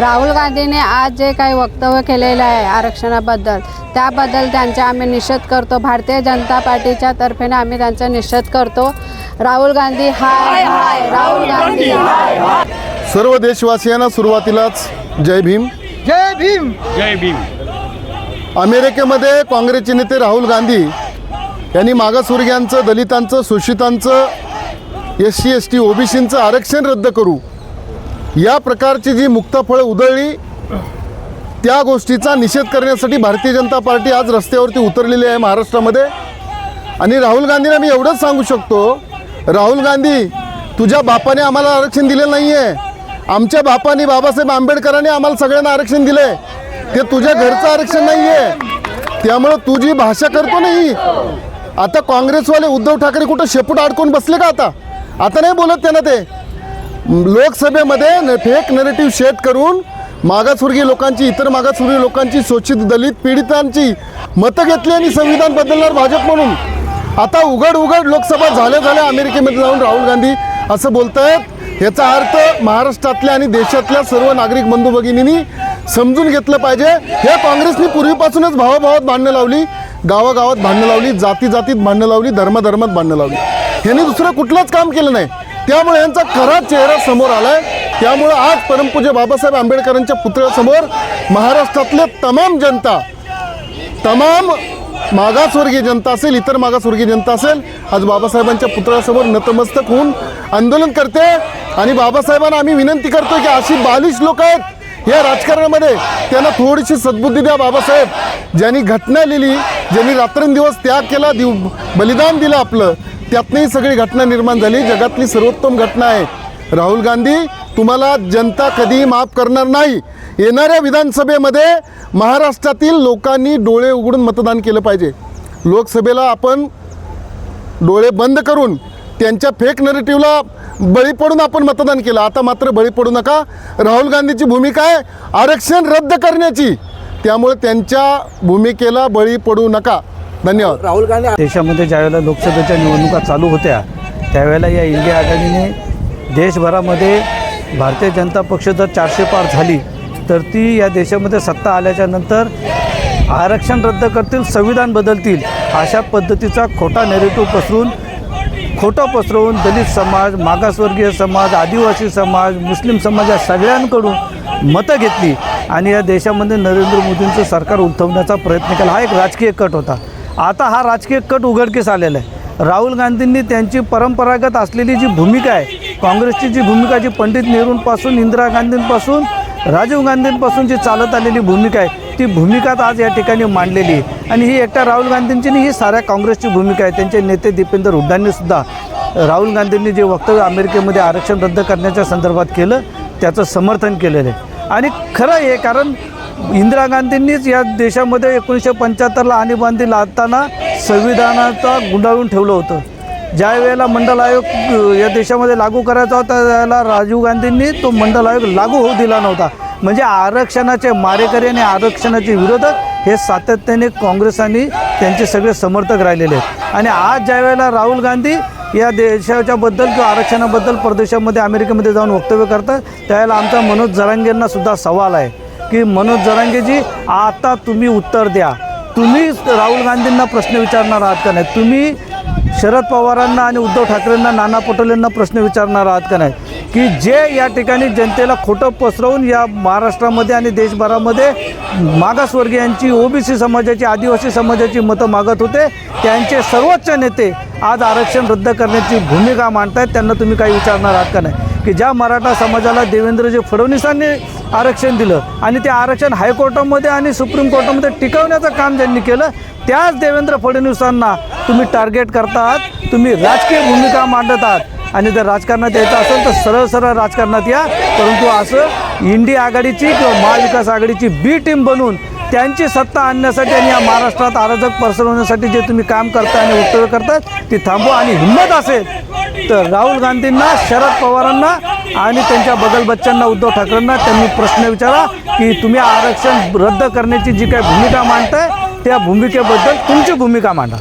राहुल गांधीने आज जे काही वक्तव्य केलेलं आहे आरक्षणाबद्दल त्याबद्दल त्यांचा आम्ही निषेध करतो. भारतीय जनता पार्टीच्या तर्फेने आम्ही त्यांचा निषेध करतो. राहुल गांधी हाय हाय. राहुल गांधी हाय. सर्व देशवासियांना सुरुवातीलाच जय भीम. जय भीम. जय भीम. अमेरिकेमध्ये काँग्रेसचे नेते राहुल गांधी यांनी मागासवर्गीयांचं दलितांचं शोषितांचं एस सी एस टी ओबीसींचं आरक्षण रद्द करू. या प्रकारची जी मुक्तफळं उधळली त्या गोष्टीचा निषेध करण्यासाठी भारतीय जनता पार्टी आज रस्त्यावरती उतरलेली आहे महाराष्ट्रामध्ये. आणि राहुल गांधींना मी एवढंच सांगू शकतो राहुल गांधी तुझ्या बापाने आम्हाला आरक्षण दिलेलं नाही आहे आमच्या बापाने बाबासाहेब आंबेडकरांनी आम्हाला सगळ्यांना आरक्षण दिलं आहे ते तुझ्या घरचं आरक्षण नाही आहे त्यामुळं तू जी भाषा करतो नाही आता काँग्रेसवाले उद्धव ठाकरे कुठं शेपूट अडकून बसले का आता? आता नाही बोलत त्यांना ते. लोकसभेमध्ये फेक नेरेटिव्ह शेट करून मागासवर्गीय लोकांची इतर मागासवर्गीय लोकांची शोषित दलित पीडितांची मतं घेतली आणि संविधान बदलणार भाजप म्हणून. आता उघड उघड लोकसभा झाल्या झाल्या अमेरिकेमध्ये जाऊन राहुल गांधी असं बोलतायत. याचा अर्थ महाराष्ट्रातल्या आणि देशातल्या सर्व नागरिक बंधू भगिनींनी समजून घेतलं पाहिजे. हे काँग्रेसने पूर्वीपासूनच भावाभावात भांडणं लावली. गावागावात भांडणं लावली जाती जातीत भांडणं लावली धर्मधर्मात भांडणं लावली. यांनी दुसरं कुठलंच काम केलं नाही. त्यामुळे यांचा खरा चेहरा समोर आलाय. त्यामुळे आज परमपूज्य बाबासाहेब आंबेडकरांच्या पुतळ्यासमोर महाराष्ट्रातले तमाम जनता तमाम मागासवर्गीय जनता असेल इतर मागासवर्गीय जनता असेल आज बाबासाहेबांच्या पुतळ्यासमोर नतमस्तक होऊन आंदोलन करते. आणि बाबासाहेबांना आम्ही विनंती करतो की अशी बालिश लोक आहेत या राजकारणामध्ये त्यांना थोडीशी सद्बुद्धी द्या बाबासाहेब. ज्यांनी घटना लिहिली ज्यांनी रात्रंदिवस त्याग केला दिव बलिदान दिलं आपलं त्यातनंही सगळी घटना निर्माण झाली. जगातली सर्वोत्तम घटना आहे. राहुल गांधी तुम्हाला जनता कधीही माफ करणार नाही. येणाऱ्या विधानसभेमध्ये महाराष्ट्रातील लोकांनी डोळे उघडून मतदान केलं पाहिजे. लोकसभेला आपण डोळे बंद करून त्यांच्या फेक नरेटिव्हला बळी पडून आपण मतदान केलं. आता मात्र बळी पडू नका. राहुल गांधीची भूमिका आहे आरक्षण रद्द करण्याची. त्यामुळे त्यांच्या भूमिकेला बळी पडू नका. धन्यवाद. राहुल गांधी देशामध्ये ज्यावेळेला लोकसभेच्या निवडणुका चालू होत्या त्यावेळेला या इंडिया आघाडीने देशभरामध्ये भारतीय जनता पक्ष जर चारशे पार झाली तर ती या देशामध्ये सत्ता आल्याच्यानंतर आरक्षण रद्द करतील संविधान बदलतील अशा पद्धतीचा खोटा नेरेटिव्ह पसरून खोटं पसरवून दलित समाज मागासवर्गीय समाज आदिवासी समाज मुस्लिम समाज या सगळ्यांकडून मतं घेतली आणि या देशामध्ये नरेंद्र मोदींचं सरकार उठवण्याचा प्रयत्न केला. हा एक राजकीय कट होता. आता हा राजकीय कट उघडकीस आलेला आहे. राहुल गांधींनी त्यांची परंपरागत असलेली जी भूमिका आहे काँग्रेसची जी भूमिका जी पंडित नेहरूंपासून इंदिरा गांधींपासून राजीव गांधींपासून जी चालत आलेली भूमिका आहे ती भूमिकाच आज या ठिकाणी मांडलेली आहे. आणि ही एकट्या राहुल गांधींची नाही ही साऱ्या काँग्रेसची भूमिका आहे. त्यांचे नेते दीपेंद्र हुड्डांनीसुद्धा राहुल गांधींनी जे वक्तव्य अमेरिकेमध्ये आरक्षण रद्द करण्याच्या संदर्भात केलं त्याचं समर्थन केलेलं आहे. आणि खरं आहे कारण इंदिरा गांधींनीच या देशामध्ये एकोणीसशे पंच्याहत्तरला आणीबांधी लादताना संविधानाचा गुंडाळून ठेवलं होतं. ज्या वेळेला मंडल आयोग या देशामध्ये लागू करायचा होता त्यावेळेला राजीव गांधींनी तो मंडल आयोग लागू होऊ दिला नव्हता. म्हणजे आरक्षणाचे मारेकरी आणि आरक्षणाचे विरोधक हे सातत्याने काँग्रेस आणि त्यांचे सगळे समर्थक राहिलेले आहेत. आणि आज ज्या वेळेला राहुल गांधी या देशाच्याबद्दल किंवा आरक्षणाबद्दल परदेशामध्ये अमेरिकेमध्ये जाऊन वक्तव्य करतात त्यावेळेला आमचा मनोज जरांगेंना सुद्धा सवाल आहे. की मनोज जरांगेजी आता तुम्ही उत्तर द्या. तुम्ही राहुल गांधींना प्रश्न विचारणार आहात का नाही? तुम्ही शरद पवारांना आणि उद्धव ठाकरेंना नाना पटोलेंना प्रश्न विचारणार आहात का नाही? की जे या ठिकाणी जनतेला खोटं पसरवून या महाराष्ट्रामध्ये आणि देशभरामध्ये मागासवर्गीयांची ओबीसी समाजाची आदिवासी समाजाची मतं मागत होते त्यांचे सर्वोच्च नेते आज आरक्षण रद्द करण्याची भूमिका मांडतायत त्यांना तुम्ही काही विचारणार आहात का नाही? की ज्या मराठा समाजाला देवेंद्रजी फडणवीसांनी आरक्षण दिलं आणि ते आरक्षण हायकोर्टामध्ये आणि सुप्रीम कोर्टामध्ये टिकवण्याचं काम ज्यांनी केलं त्याच देवेंद्र फडणवीसांना तुम्ही टार्गेट करतात तुम्ही राजकीय भूमिका मांडत आहात आणि जर राजकारणात यायचं असेल तर सरळ सरळ राजकारणात या. परंतु असं इंडिया आघाडीची किंवा महाविकास आघाडीची बी टीम बनवून त्यांची सत्ता आणण्यासाठी आणि या महाराष्ट्रात अराजक पसरवण्यासाठी जे तुम्ही काम करता आणि वक्तव्य करतात ती थांबवा आणि हिंमत असेल तर राहुल गांधींना शरद पवारांना आणि त्यांच्या बगल बच्चांना उद्धव ठाकरेंना त्यांनी प्रश्न विचारा की तुम्ही आरक्षण रद्द करण्याची जी काही भूमिका मांडताय त्या भूमिकेबद्दल तुमची भूमिका मांडा.